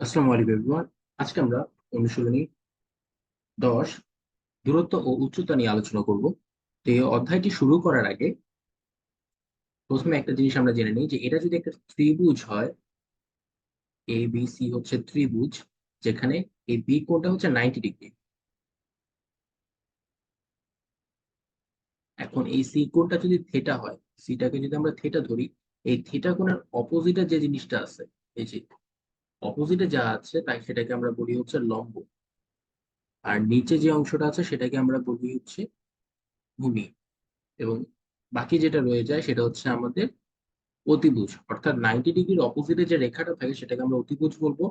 আসসালামু আলাইকুম এভরিওয়ান আজকে আমরা অনুশীলনী দশ, দূরত্ব ও উচ্চতা নিয়ে আলোচনা করব। তো এই অধ্যায়টি শুরু করার আগে প্রথমে একটা জিনিস আমরা জেনে নিই যে এটা যদি একটা ত্রিভুজ হয় এ বি সি হচ্ছে ত্রিভুজ, যেখানে এই বি কোণটা হচ্ছে নাইনটি ডিগ্রি এখন এই সি কোণটা যদি থেটা হয় সিটাকে যদি আমরা থেটা ধরি, এই থেটা কোণের অপোজিটে যে জিনিসটা আছে, এই যে অপোজিটে যা আছে, তাই সেটাকে আমরা বলি হচ্ছে লম্ব। আর নিচে যে অংশটা আছে, সেটাকে আমরা বলি হচ্ছে ভূমি। এবং বাকি যেটা রয়ে যায়, সেটা হচ্ছে আমাদের অতিভুজ। অর্থাৎ নাইনটি ডিগ্রির অপোজিটে যে রেখাটা থাকে, সেটাকে আমরা অতিভুজ বলব।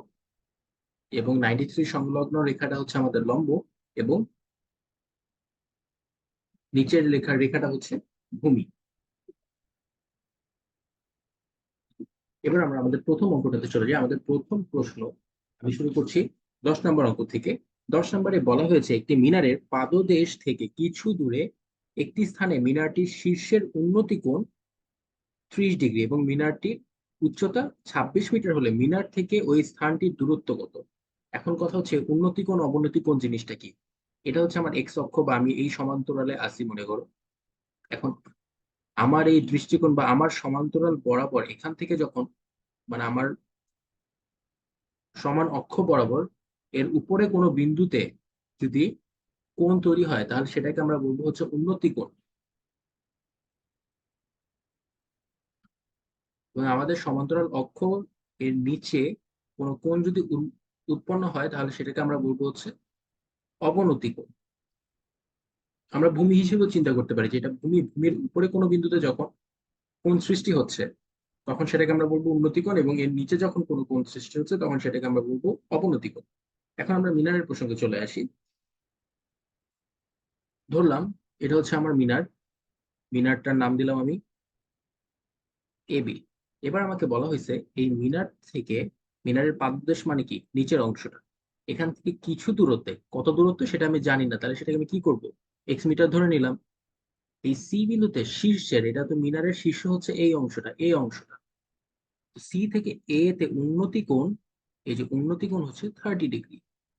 এবং নাইনটি থ্রি সংলগ্ন রেখাটা হচ্ছে আমাদের লম্ব এবং নিচের লেখার রেখাটা হচ্ছে ভূমি। এবার আমরা আমাদের প্রথম অঙ্কটাতে চলে যাই। আমাদের প্রথম প্রশ্ন আমি শুরু করছি দশ নম্বর অঙ্ক থেকে। দশ নম্বরে বলা হয়েছে, একটি মিনারের পাদদেশ থেকে কিছু দূরে একটি স্থানে মিনারটির শীর্ষের উন্নতি কোণ ত্রিশ ডিগ্রি এবং মিনারটির উচ্চতা ছাব্বিশ মিটার হলে মিনার থেকে ওই স্থানটির দূরত্ব কত? এখন কথা হচ্ছে, উন্নতি কোণ, অবনতি কোণ জিনিসটা কি? এটা হচ্ছে আমার এক্স অক্ষ বা আমি এই সমান্তরালে আসি মনে করো। এখন আমার এই দৃষ্টিকোণ বা আমার সমান্তরাল বরাবর এখান থেকে যখন মানে আমার সমান অক্ষ বরাবর এর উপরে কোনো বিন্দুতে যদি কোণ তৈরি হয়, তাহলে সেটাকে আমরা বলব হচ্ছে উন্নতি কোণ। আমাদের সমান্তরাল অক্ষ এর নিচে কোনো কোণ যদি উৎপন্ন হয়, তাহলে সেটাকে আমরা বলব হচ্ছে অবনতি কোণ। আমরা ভূমি হিসেবে চিন্তা করতে পারি যে এটা ভূমি, ভূমির উপরে কোনো বিন্দুতে যখন কোন সৃষ্টি হচ্ছে তখন সেটাকে আমরা বলব উন্নতি কোণ এবং এর নিচে যখন কোনো কোণ সৃষ্টি হচ্ছে, তখন সেটাকে আমরা বলব অবনতি এখন আমরা মিনারের প্রসঙ্গে চলে আসি। ধরলাম, এটা হচ্ছে আমার মিনার। মিনারটার নাম দিলাম আমি এবি এবার আমাকে বলা হয়েছে এই মিনার থেকে, মিনারের পাদদেশ মানে কি? নিচের অংশটা। এখান থেকে কিছু দূরত্বে, কত দূরত্ব সেটা আমি জানি না, তাহলে সেটাকে আমি কি করব? এক্স মিটার ধরে নিলাম। এই সি বিন্দুতে শীর্ষের, এটা তো মিনারের শীর্ষ হচ্ছে এই অংশটা এই অংশটা। সি থেকে এ তে উন্নতি কোণ, এই যে উন্নতি কোণ হচ্ছে থার্টি ডিগ্রি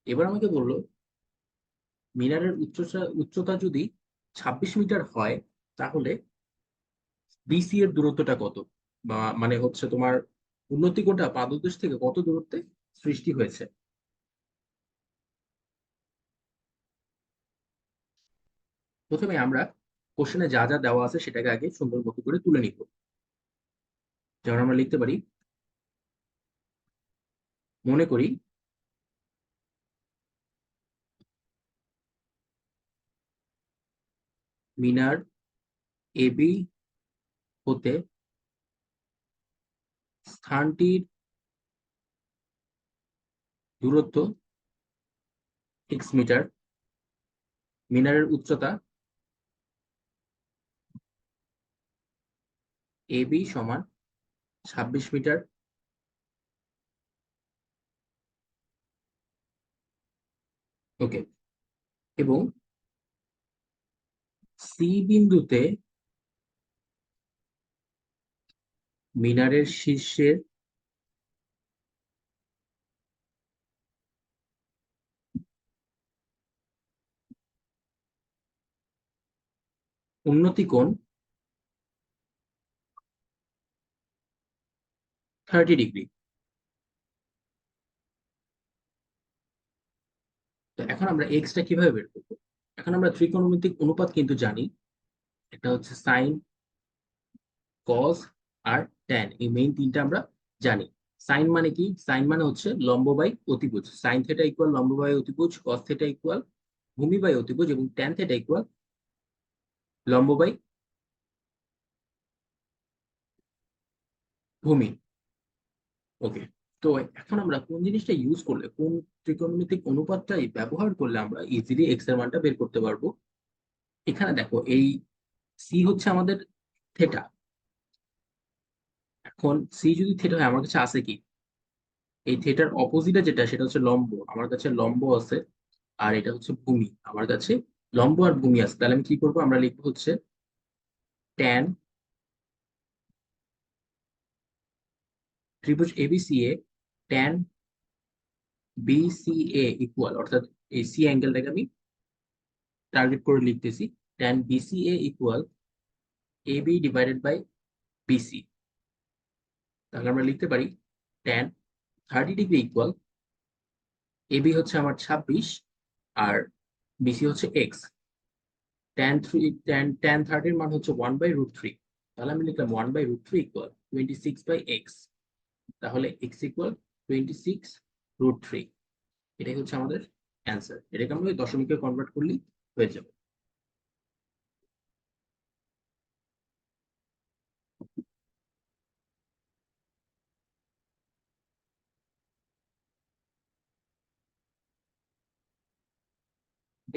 এবার আমাকে বলল, মিনারের উচ্চতা উচ্চতা যদি ছাব্বিশ মিটার হয়, তাহলে বিসি এর দূরত্বটা কত? বা মানে হচ্ছে তোমার উন্নতি কোণটা পাদদেশ থেকে কত দূরত্বে সৃষ্টি হয়েছে? প্রথমে আমরা কোশ্চেনে যা যা দেওয়া আছে সেটাকে আগে সুন্দর মতো করে তুলে নিব। যেমন আমরা লিখতে পারি, মনে করি মিনার এবি হতে স্থানটির দূরত্ব এক্স মিটার, মিনারের উচ্চতা এবি সমান ছাব্বিশ মিটার। ওকে। এবং সি বিন্দুতে মিনারের শীর্ষের উন্নতি কোণ থার্টি ডিগ্রি তো এখন আমরা এক্সটা কীভাবে বের করব? এখন আমরা ত্রিকোণমিতিক অনুপাত কিন্তু জানি। এটা হচ্ছে সাইন কস আর ট্যান এই মেইন তিনটা আমরা জানি। সাইন মানে কি? সাইন মানে হচ্ছে লম্ব বাই অতিভুজ। সাইন থেটা ইকুয়াল লম্ব বাই অতিভুজ কস থেটা ইকুয়াল ভূমি বাই অতিভুজ এবং ট্যান থেটা ইকুয়াল লম্ব বাই ভূমি। ওকে তো এখন আমরা কোন জিনিসটা ইউজ করলে, কোন ত্রিকোণমিতিক অনুপাতটাই ব্যবহার করলে আমরা ইজিলি এক্সের মানটা বের করতে পারব? এখানে দেখো, এই সি হচ্ছে আমাদের থেটা এখন সি যদি থেটা হয়, আমার কাছে আছে কি? এই থেটার অপোজিটে যেটা, সেটা হচ্ছে লম্ব। আমার কাছে লম্ব আছে আর এটা হচ্ছে ভূমি। আমার কাছে লম্ব আর ভূমি আছে। তাহলে আমি কি করব? আমরা লিখব হচ্ছে ট্যান ত্রিভুজ ABC A tan BCA equal অর্থাৎ এই সি অ্যাঙ্গেলটাকে আমি টার্গেট করে লিখতেছি tan BCA equal A B divided by BC তাহলে আমরা লিখতে পারি tan thirty degree equal AB হচ্ছে আমার ছাব্বিশ আর বিসি হচ্ছে X tan three tan tan থার্টির মান হচ্ছে ওয়ান বাই রুট থ্রি তাহলে আমি লিখলাম one by root three equal twenty six by X তাহলে X equal twenty six root three এটাই হচ্ছে আমাদের অ্যান্সার এটাকে আমরা দশমিকে কনভার্ট করলেই হয়ে যাবে।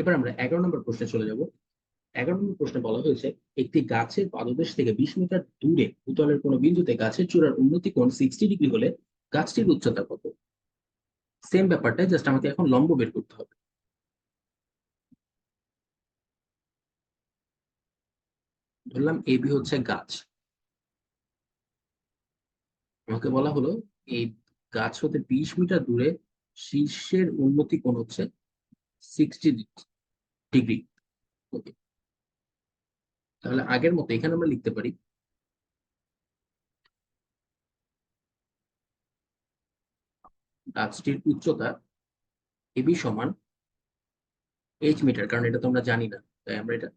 এবার আমরা এগারো নম্বর প্রশ্নে চলে যাব। এগারো নম্বর প্রশ্নে বলা হয়েছে, একটি গাছের পাদদেশ থেকে বিশ মিটার দূরে ভূতলের কোনো বিন্দুতে গাছের চূড়ার উন্নতি কোণ সিক্সটি ডিগ্রি হলে গাছটির উচ্চতা কত? সেম ব্যাপারটা জাস্ট আমাকে এখন লম্ব বের করতে হবে। ধরলাম এবি হচ্ছে গাছ। আমাকে বলা হলো, এই গাছ হতে বিশ মিটার দূরে শীর্ষের উন্নতি কোণ হচ্ছে সিক্সটি ডিগ্রি ওকে তাহলে আগের মতো এখানে আমরা লিখতে পারি। গাছটির উচ্চতা এবি সমান এইচ মিটার কারণ এটা তো আমরা জানি না, তাই আমরা এটা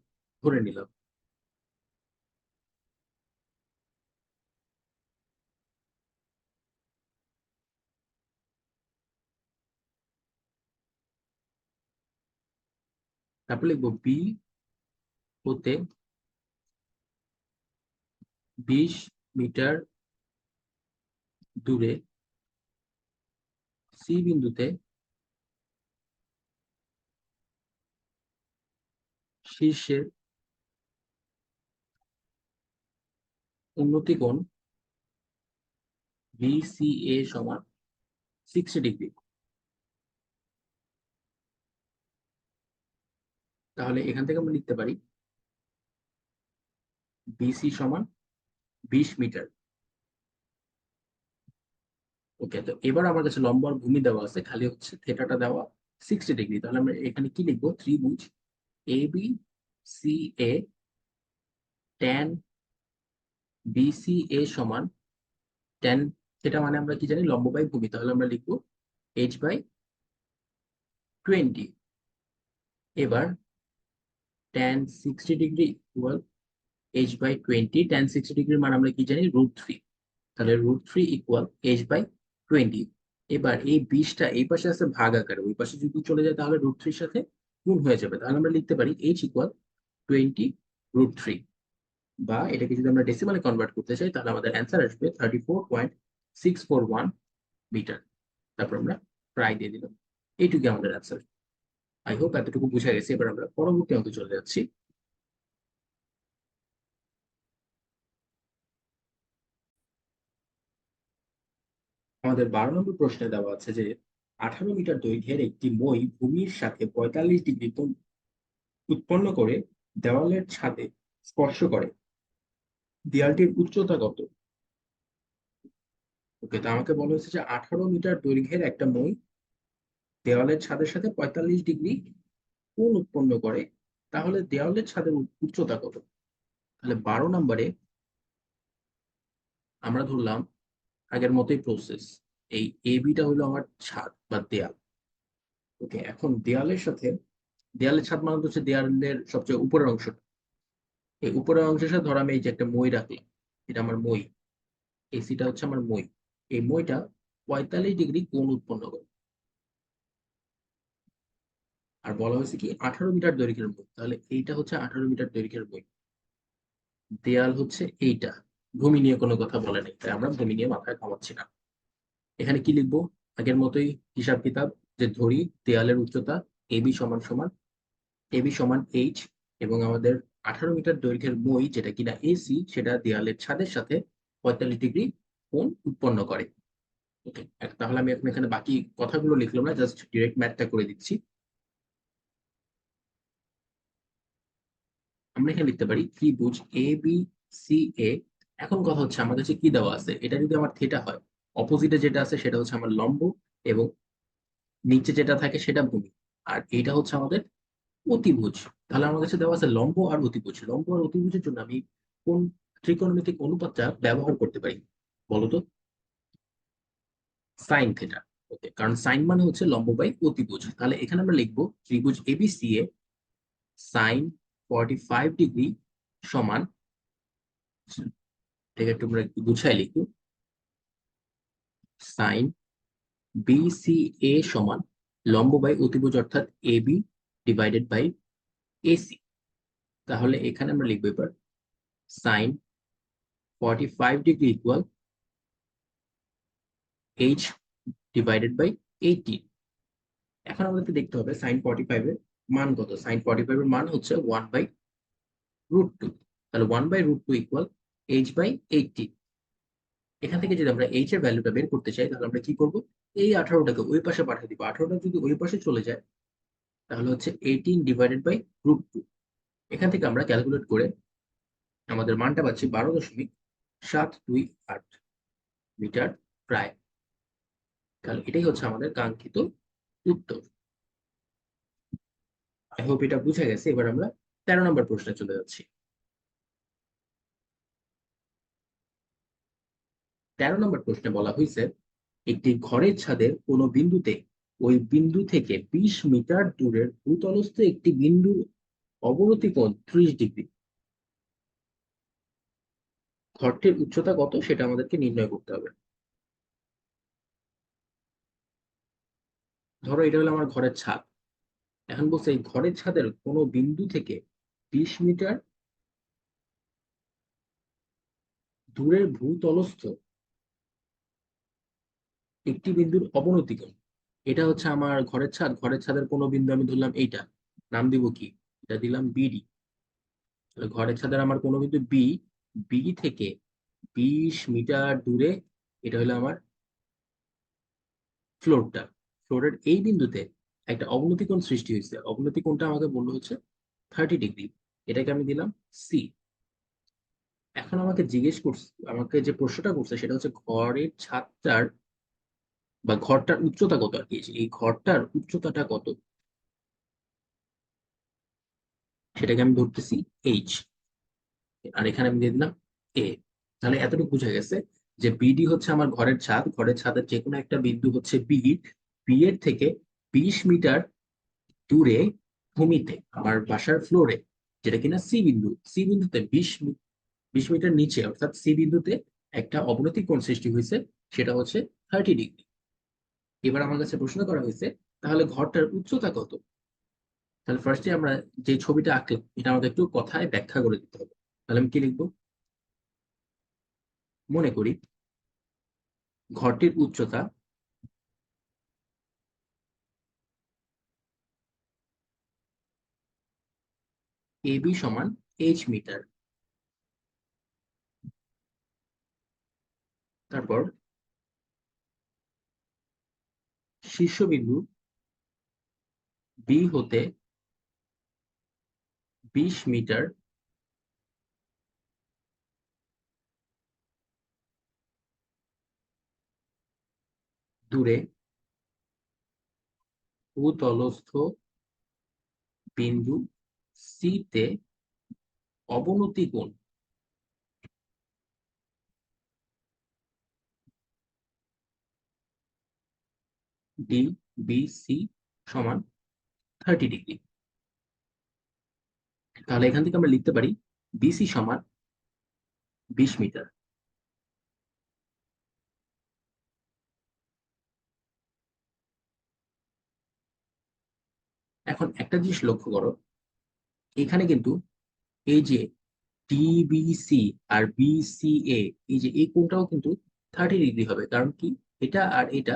ধরে নিলাম। তারপর লিখব বি হতে বিশ মিটার দূরে সি বিন্দুতে শীর্ষের উন্নতি কোণ বিসিএ সমান সিক্সটি ডিগ্রি তাহলে এখান থেকে আমরা লিখতে পারি বিসি সমান বিশ মিটার। ওকে তো এবার আমার কাছে লম্ব আর ভূমি দেওয়া আছে, খালি হচ্ছে থেটাটা দেওয়া সিক্সটি ডিগ্রি তাহলে আমরা এখানে কি লিখব? ত্রিভুজ এ বি সি এ ট্যান বিসি এ সমান ট্যান থেটা মানে আমরা কি জানি? লম্ব বাই ভূমি। তাহলে আমরা লিখব এইচ বাই টোয়েন্টি এবার tan sixty degree equal H by twenty tan sixty ডিগ্রির মান আমরা কি জানি? রুট থ্রি তাহলে root three equal H by twenty এবার এই বিশটা এই পাশে আছে ভাগ আকারে। ওই পাশে যদি চলে যায় তাহলে রুট থ্রির সাথে গুণ হয়ে যাবে। তাহলে আমরা লিখতে পারি H equal twenty root three বা এটাকে যদি আমরা ডেসিমালে কনভার্ট করতে চাই, তাহলে আমাদের অ্যান্সার আসবে thirty four point six four one metre তারপর আমরা প্রায় দিয়ে দিলাম। এইটুকু আমাদের অ্যান্সার আই হোপ এতটুকু বুঝা গেছে। এবার আমরা পরবর্তী অঙ্কে চলে যাচ্ছি। আমাদের বারো নম্বর প্রশ্নে দেওয়া আছে যে, আঠারো মিটার দৈর্ঘ্যের একটি মই ভূমির সাথে পঁয়তাল্লিশ ডিগ্রি কোণ উৎপন্ন করে দেওয়ালের ছাদে স্পর্শ করে। দেয়ালটির উচ্চতা কত? ওকে, তো আমাকে বলা হয়েছে যে, আঠারো মিটার দৈর্ঘ্যের একটা মই দেওয়ালের ছাদের সাথে পঁয়তাল্লিশ ডিগ্রি কোণ উৎপন্ন করে, তাহলে দেওয়ালের ছাদের উচ্চতা কত? তাহলে বারো নম্বরে আমরা ধরলাম আগের মতোই প্রসেস এই এবিটা হলো আমার ছাদ বা দেয়াল। ওকে এখন দেয়ালের সাথে, দেয়ালের ছাদ মানে হচ্ছে দেয়ালের সবচেয়ে উপরের অংশটা। এই উপরের অংশের সাথে ধর আমি এই যে একটা মই রাখলাম, এটা আমার মই। এসিটা হচ্ছে আমার মই। এই মইটা পঁয়তাল্লিশ ডিগ্রি কোণ উৎপন্ন করে। আর বলা হয়েছে কি আঠারো মিটার দৈর্ঘ্যের বই তাহলে এইটা হচ্ছে আঠারো মিটার দৈর্ঘ্যের বই দেয়াল হচ্ছে এইটা। ভূমি নিয়ে কোনো কথা বলে নেই, তাই আমরা ভূমি নিয়ে মাথায় কামাচ্ছি না। এখানে কি লিখব? আগের মতোই হিসাব কিতাব, যে ধরি, দেয়ালের উচ্চতা এবি সমান সমান এবি সমান এইচ, এবং আমাদের আঠারো মিটার দৈর্ঘ্যের মই, যেটা কিনা এসি সেটা দেয়ালের ছাদের সাথে পঁয়তাল্লিশ ডিগ্রি কোণ উৎপন্ন করে। ওকে তাহলে আমি এখন এখানে বাকি কথাগুলো লিখলাম না, জাস্ট ডিরেক্ট ম্যাথটা করে দিচ্ছি। আমরা এখানে লিখতে পারি ত্রিভুজ এ বি সি এ। এখন কথা হচ্ছে আমার কাছে কি দেওয়া আছে? এটা যদি আমার থেটা হয় অপোজিটে যেটা আছে সেটা হচ্ছে আমার লম্ব এবং নিচে যেটা থাকে সেটা ভূমি। আর এটা হচ্ছে আমাদের অতিভুজ। তাহলে আমার কাছে দেওয়া আছে লম্ব আর অতিভুজ। লম্ব আর অতিভুজের জন্য আমি কোন ত্রিকোণমিতিক অনুপাতটা ব্যবহার করতে পারি? বলতো সাইন থেটা। ওকে, কারণ সাইন মানে হচ্ছে লম্ব বাই অতিভুজ। তাহলে এখানে আমরা লিখব ত্রিভুজ এবিসি এ সাইন ফর্টি ফাইভ ডিগ্রি সমান এটা একটু আমরা গুছাই লিখব সাইন বিসি এ সমান লম্ব বাই অতিভুজ অর্থাৎ A B divided by AC তাহলে এখানে আমরা লিখব এবার sine forty five degree equal H divided by eighteen এখন আমাদেরকে দেখতে হবে সাইন ফর্টি ফাইভ এর মান কত? সাইন ফর্টি ফাইভ এর মান হচ্ছে ওয়ান বাই রুট টু তাহলে one by root two equal H by eighteen এখান থেকে যদি আমরা এইচ এর ভ্যালুটা বের করতে চাই, তাহলে আমরা কি করব? এই আঠারোটাকে ওই পাশে পাঠিয়ে দিব। আঠারোটা যদি ওই পাশে চলে যায়, তাহলে হচ্ছে eighteen divided by root two এখান থেকে আমরা ক্যালকুলেট করে আমাদের মানটা পাচ্ছি বারো দশমিক সাত দুই আট মিটার প্রায়। তাহলে এটাই হচ্ছে আমাদের কাঙ্ক্ষিত উত্তর। আই হোপ এটা বুঝা গেছে। এবার আমরা তেরো নম্বর প্রশ্নে চলে যাচ্ছি। তেরো নম্বর প্রশ্নে বলা হয়েছে, একটি ঘরের ছাদের কোনো বিন্দুতে ওই বিন্দু থেকে বিশ মিটার দূরের ভূতলস্থ একটি বিন্দু অবনতি কোণ ত্রিশ ডিগ্রি। ঘরটির উচ্চতা কত সেটা আমাদেরকে নির্ণয় করতে হবে। ধরো এটা হলো আমার ঘরের ছাদ। এখন বলছে এই ঘরের ছাদের কোনো বিন্দু থেকে বিশ মিটার দূরের ভূতলস্থ একটি বিন্দুর অবনতি কোণ এটা হচ্ছে আমার ঘরের ছাদ। ঘরের ছাদের কোনো বিন্দু আমি ধরলাম এইটা। নাম দিব কি? এটা দিলাম বিডি ঘরের ছাদের আমার কোনো বিন্দু বি বি থেকে বিশ মিটার দূরে এটা হলো আমার ফ্লোরটা। ফ্লোরের এই বিন্দুতে একটা অবনতি কোণ সৃষ্টি হয়েছে। অবনতি কোণটা আমাকে বলল হচ্ছে থার্টি ডিগ্রি এটাকে আমি দিলাম সি এখন আমাকে জিজ্ঞেস করছে, আমাকে যে প্রশ্নটা করছে সেটা হচ্ছে ঘরের ছাদটার বা ঘরটার উচ্চতা কত আর কি? এই ঘরটার উচ্চতাটা কত? সেটাকে আমি ধরতেছি এইচ আর এখানে আমি দিয়ে দিলাম এ তাহলে এতটুকু বোঝা গেছে যে বিডি হচ্ছে আমার ঘরের ছাদ। ঘরের ছাদের যে কোনো একটা বিন্দু হচ্ছে বি বি এর থেকে বিশ মিটার দূরে ভূমিতে, আমার বাসার ফ্লোরে যেটা কিনা সি বিন্দু। সি বিন্দুতে বিশ বিশ মিটার নিচে, অর্থাৎ সি বিন্দুতে একটা অবনতি কোণ সৃষ্টি হয়েছে, সেটা হচ্ছে থার্টি ডিগ্রি এবার আমার কাছে প্রশ্ন করা হয়েছে, তাহলে ঘরটার উচ্চতা কত? তাহলে ফার্স্টে আমরা যে ছবিটা আঁকলাম, এটা আমাদের একটু কথায় ব্যাখ্যা করে দিতে হবে। তাহলে আমি কি লিখব? মনে করি ঘরটির উচ্চতা এবি সমান এইচ মিটার। তারপর শীর্ষবিন্দু বি হতে বিশ মিটার দূরে ভূতলস্থ বিন্দু সিতে অবনতি কোণ ডি বি সমান থার্টি ডিগ্রি তাহলে এখান থেকে আমরা লিখতে পারি বিসি সমান বিশ মিটার এখন একটা জিনিস লক্ষ্য করো, এখানে কিন্তু এই যে ডিবিসি আর বিসিএ এই যে এই কোণটাও কিন্তু থার্টি ডিগ্রি হবে। কারণ কি? এটা আর এটা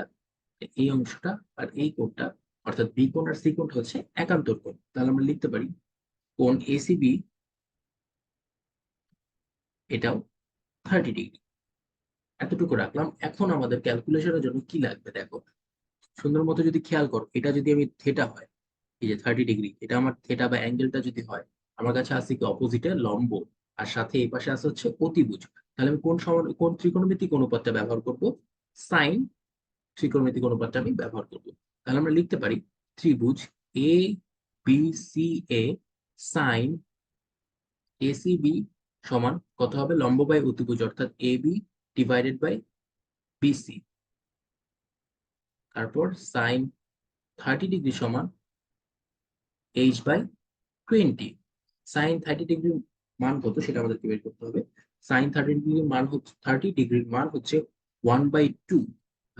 এই অংশটা আর এই কোণটা, অর্থাৎ বি কোণ আর সি কোণটা হচ্ছে একান্তর কোণ। তাহলে আমরা লিখতে পারি, কোণ এসিবি এটাও থার্টি ডিগ্রি এতটুকু রাখলাম। এখন আমাদের ক্যালকুলেশনের জন্য কি লাগবে দেখো? সুন্দর মতো যদি খেয়াল করো, এটা যদি আমি থেটা হয়, এই যে থার্টি ডিগ্রি এটা আমার থেটা বা অ্যাঙ্গেলটা যদি হয়, আমার কাছে আছে কি অপোজিটে লম্ব, আর সাথে এই পাশে আছে হচ্ছে অতিভুজ। তাহলে আমি কোন সমান কোন ত্রিকোণমিতিক অনুপাতটা ব্যবহার করব? সাইন ত্রিকোণমিতিক অনুপাতটা আমি ব্যবহার করব। তাহলে আমরা লিখতে পারি ত্রিভুজ A B C A sine ACB সমান কত হবে? লম্ব বাই অতিভুজ অর্থাৎ A B divided by BC তারপর সাইন থার্টি ডিগ্রি সমান H by twenty sine thirty ডিগ্রির মান কত? সেটা আমাদেরকে বের করতে হবে। সাইন থার্টি ডিগ্রির মান হচ্ছে থার্টি ডিগ্রির মান হচ্ছে ওয়ান বাই টু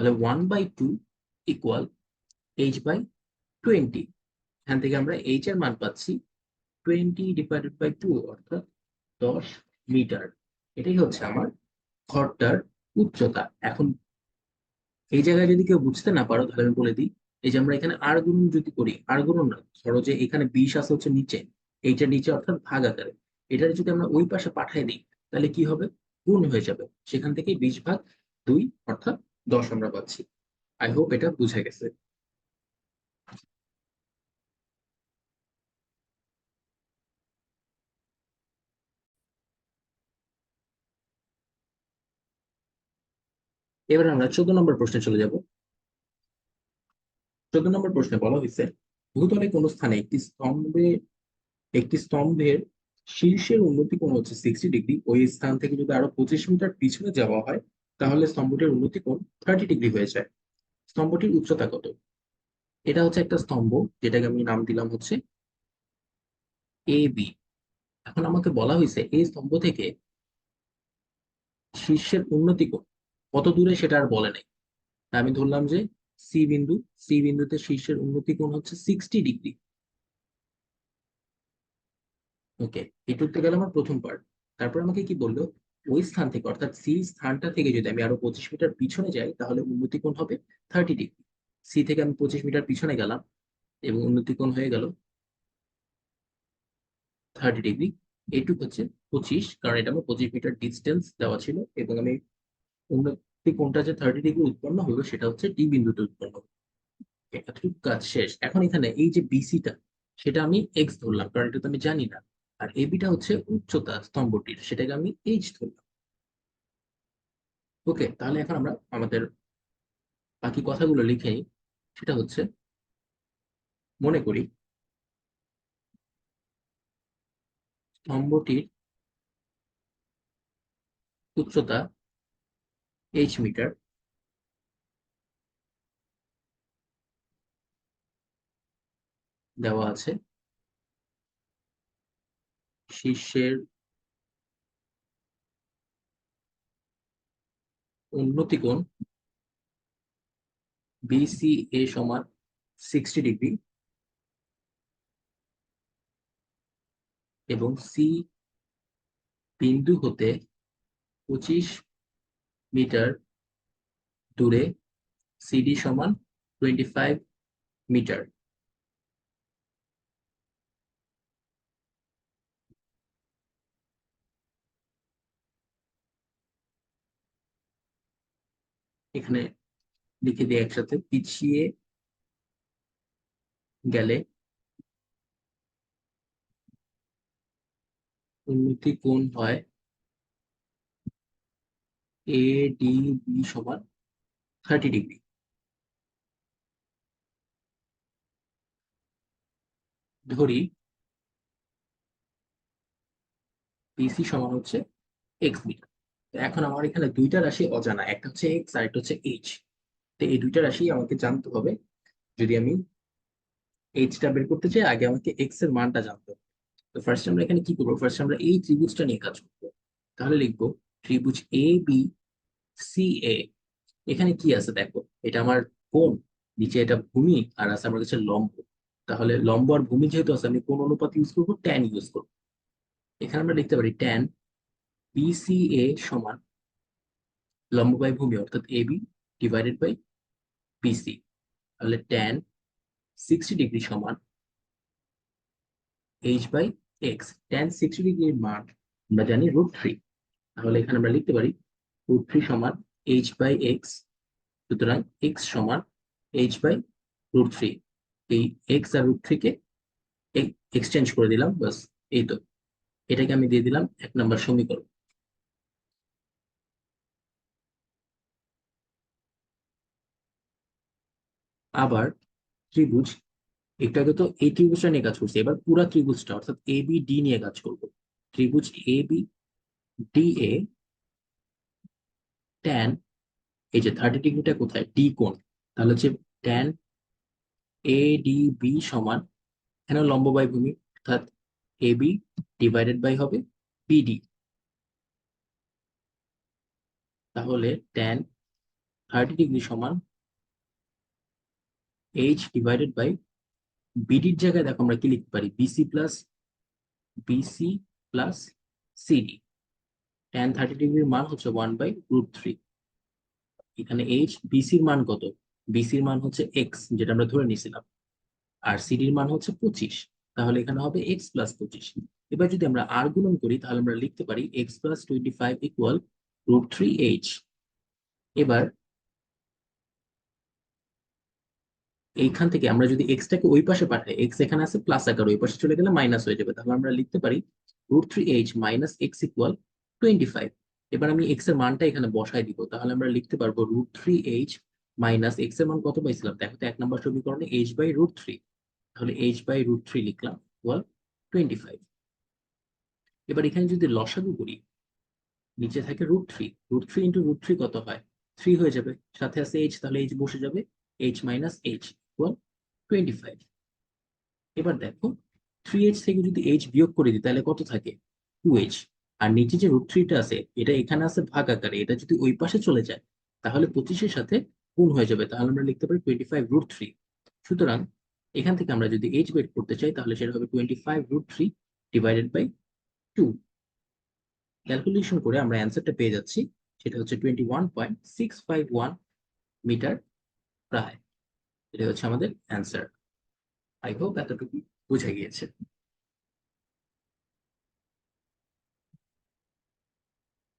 তাহলে one by two equal H by twenty এখান থেকে আমরা এইচ এর মান পাচ্ছি টোয়েন্টি ডিভাইডেড বাই টু অর্থাৎ দশ মিটার এটাই হচ্ছে আমার ঘরটার উচ্চতা। এখন এই জায়গায় যদি কেউ বুঝতে না পারো, তাহলে আমি বলে দিই, এই যে আমরা এখানে আর গুণন যদি করি আর গুণন না, ধরো যে এখানে বিশ আছে হচ্ছে নিচে এইটা নিচে অর্থাৎ ভাগ আকারে এটা যদি আমরা ওই পাশে পাঠাই দিই, তাহলে কি হবে? গুণ হয়ে যাবে। সেখান থেকে বিশ ভাগ দুই, অর্থাৎ দশ আমরা পাচ্ছি। আই হোপ এটা বুঝে গেছে। এবার আমরা চোদ্দ নম্বর প্রশ্নে চলে যাব। চোদ্দ নম্বর প্রশ্নে বলা হয়েছে, ভূতলে কোন স্থানে একটি স্তম্ভে, একটি স্তম্ভের শীর্ষের উন্নতি কোণ হচ্ছে সিক্সটি ডিগ্রি ওই স্থান থেকে যদি আরও পঁচিশ মিটার পিছনে যাওয়া হয় তাহলে স্তম্ভটির উন্নতি কোণ থার্টি ডিগ্রি হয়ে যায়। স্তম্ভটির উচ্চতা কত? এটা হচ্ছে একটা স্তম্ভ, যেটাকে আমি নাম দিলাম হচ্ছে এ বি এখন আমাকে বলা হয়েছে এই স্তম্ভ থেকে শীর্ষের উন্নতি কোণ, কত দূরে সেটা আর বলে নাই। আমি ধরলাম যে সি বিন্দু সি বিন্দুতে শীর্ষের উন্নতি কোণ হচ্ছে সিক্সটি ডিগ্রি ওকে এটুকতে গেল আমার প্রথম পার্ট তারপর আমাকে কি বলল? ওই স্থান থেকে, অর্থাৎ সি স্থানটা থেকে যদি আমি আরও পঁচিশ মিটার পিছনে যাই, তাহলে উন্নতি কোণ হবে থার্টি ডিগ্রি সি থেকে আমি পঁচিশ মিটার পিছনে গেলাম এবং উন্নতি কোণ হয়ে গেল থার্টি ডিগ্রি এইটুক হচ্ছে পঁচিশ, কারণ এটা আমার পঁচিশ মিটার ডিস্টেন্স দেওয়া ছিল এবং আমি উন্নতি কোণটা যে থার্টি ডিগ্রি উৎপন্ন হলো, সেটা হচ্ছে ডি বিন্দুতে উৎপন্ন হলো। এতটুকু কাজ শেষ। এখন এখানে এই যে বিসিটা সেটা আমি এক্স ধরলাম, কারণ এটা তো আমি জানি না। আর এবিটা হচ্ছে উচ্চতা স্তম্ভটির সেটাকে আমি এইচ ধরলাম। ওকে তাহলে এখন আমরা আমাদের বাকি কথাগুলো লিখে সেটা হচ্ছে মনে করি স্তম্ভটির উচ্চতা এইচ মিটার দেওয়া আছে। শীর্ষের উন্নতি কোণ বিসি এ সমান সিক্সটি ডিগ্রি এবং সি বিন্দু হতে পঁচিশ মিটার দূরে সিডি সমান টোয়েন্টি ফাইভ মিটার। এখানে লিখে দিই একসাথে, পিছিয়ে গেলে উন্নতি কোণ হয়? এ ডি বি সমান থার্টি ডিগ্রি ধরি পিসি সমান হচ্ছে এক্স মিটার এখন আমার এখানে দুইটা রাশি অজানা, একটা হচ্ছে এক্স আর একটা হচ্ছে এইচ তো এই দুইটা রাশি আমাকে জানতে হবে। যদি আমি এইচটা বের করতে চাই, আগে আমাকে এক্সের মানটা জানতে হবে। তো ফার্স্ট আমরা এখানে কি করব? ফার্স্ট আমরা এই ত্রিভুজটা নিয়ে কাজ করব। তাহলে লিখব, ত্রিভুজ এ বি সি এ এখানে কি আছে দেখো? এটা আমার কোন নিচে এটা ভূমি, আর আছে আমার কাছে লম্ব। তাহলে লম্ব আর ভূমি যেহেতু আছে, আমি কোন অনুপাত ইউজ করব ট্যান ইউজ করব। এখানে আমরা লিখতে পারি ট্যান বিসিএ সমান লম্ব বাই ভূমি অর্থাৎ বি ডিভাইডেড বাই বিসি তাহলে ট্যান সিক্সটি ডিগ্রি সমান H by X tan sixty ডিগ্রির মান আমরা জানি রুট থ্রি তাহলে এখানে আমরা লিখতে পারি রুট থ্রি সমান এইচ বাই এক্স সুতরাং এক্স সমান এইচ বাই রুট থ্রি এই এক্স আর রুট থ্রিকে এক্সচেঞ্জ করে দিলাম বাস এই তো, এটাকে আমি দিয়ে দিলাম এক নম্বর সমীকরণ। আবার ত্রিভুজ, একটু আগে তো এই ত্রিভুজটা নিয়ে কাজ করছে, এবার পুরা ত্রিভুজটা, অর্থাৎ এ বি ডি নিয়ে কাজ করব। ত্রিভুজ A B D A tan এই যে থার্টি ডিগ্রিটা কোথায়? ডি কোণ। তাহলে হচ্ছে ট্যান এ ডি বি সমান, এখানে লম্ব বাই ভূমি অর্থাৎ এ বি ডিভাইডেড বাই হবে বিডি তাহলে ট্যান থার্টি ডিগ্রি সমান এইচ ডিভাইডেড বাই বিডির জায়গায় দেখো আমরা কি লিখতে পারি? BC plus BC plus CD tan thirty ডিগ্রির মান হচ্ছে ওয়ান বাই রুট থ্রি এখানে এইচ বিসির মান কত? বিসির মান হচ্ছে এক্স যেটা আমরা ধরে নিয়েছিলাম। আর সিডির মান হচ্ছে পঁচিশ। তাহলে এখানে হবে এক্স প্লাস পঁচিশ। এবার যদি আমরা আর গুণন করি, তাহলে আমরা লিখতে পারি X plus twenty five equal root three H এবার এইখান থেকে আমরা যদি এক্সটাকে ওই পাশে পাঠাই এক্স এখানে আছে প্লাস আকার, ওই পাশে চলে গেলে মাইনাস হয়ে যাবে। তাহলে আমরা লিখতে পারি root three H minus X equal twenty five এবার আমি এক্সের মানটা এখানে বসাই দিব। তাহলে আমরা লিখতে পারব রুট থ্রি এইচ মাইনাস এক্সের মান কত পাইছিলাম? দেখো তো এক নম্বর সমীকরণে এইচ বাই রুট থ্রি তাহলে এইচ বাই রুট থ্রি লিখলাম ইকুয়াল টোয়েন্টি ফাইভ এবার এখানে যদি লসাগু করি, নিচে থাকে root three root three into root three কত হয়? থ্রি হয়ে যাবে। সাথে আছে এইচ তাহলে এইচ বসে যাবে। H minus H equal twenty five এবার দেখো থ্রি এইচ থেকে যদি এইচ বিয়োগ করে দিই, তাহলে কত থাকে? টু এইচ আর নিচে যে রুট থ্রিটা আছে, এটা এখানে আছে ভাগ আকারে এটা যদি ওই পাশে চলে যায়, তাহলে পঁচিশের সাথে গুণ হয়ে যাবে, তাহলে আমরা লিখতে পারি টোয়েন্টি ফাইভ রুট থ্রি সুতরাং এখান থেকে আমরা যদি এইচ বের করতে চাই, তাহলে সেটা হবে twenty five root three divided by two calculation করে আমরা অ্যান্সারটা পেয়ে যাচ্ছি, সেটা হচ্ছে twenty one point six five one metre প্রায়। এটা হচ্ছে আমাদের অ্যান্সার আই হোপ এতটুকু বুঝে গিয়েছে।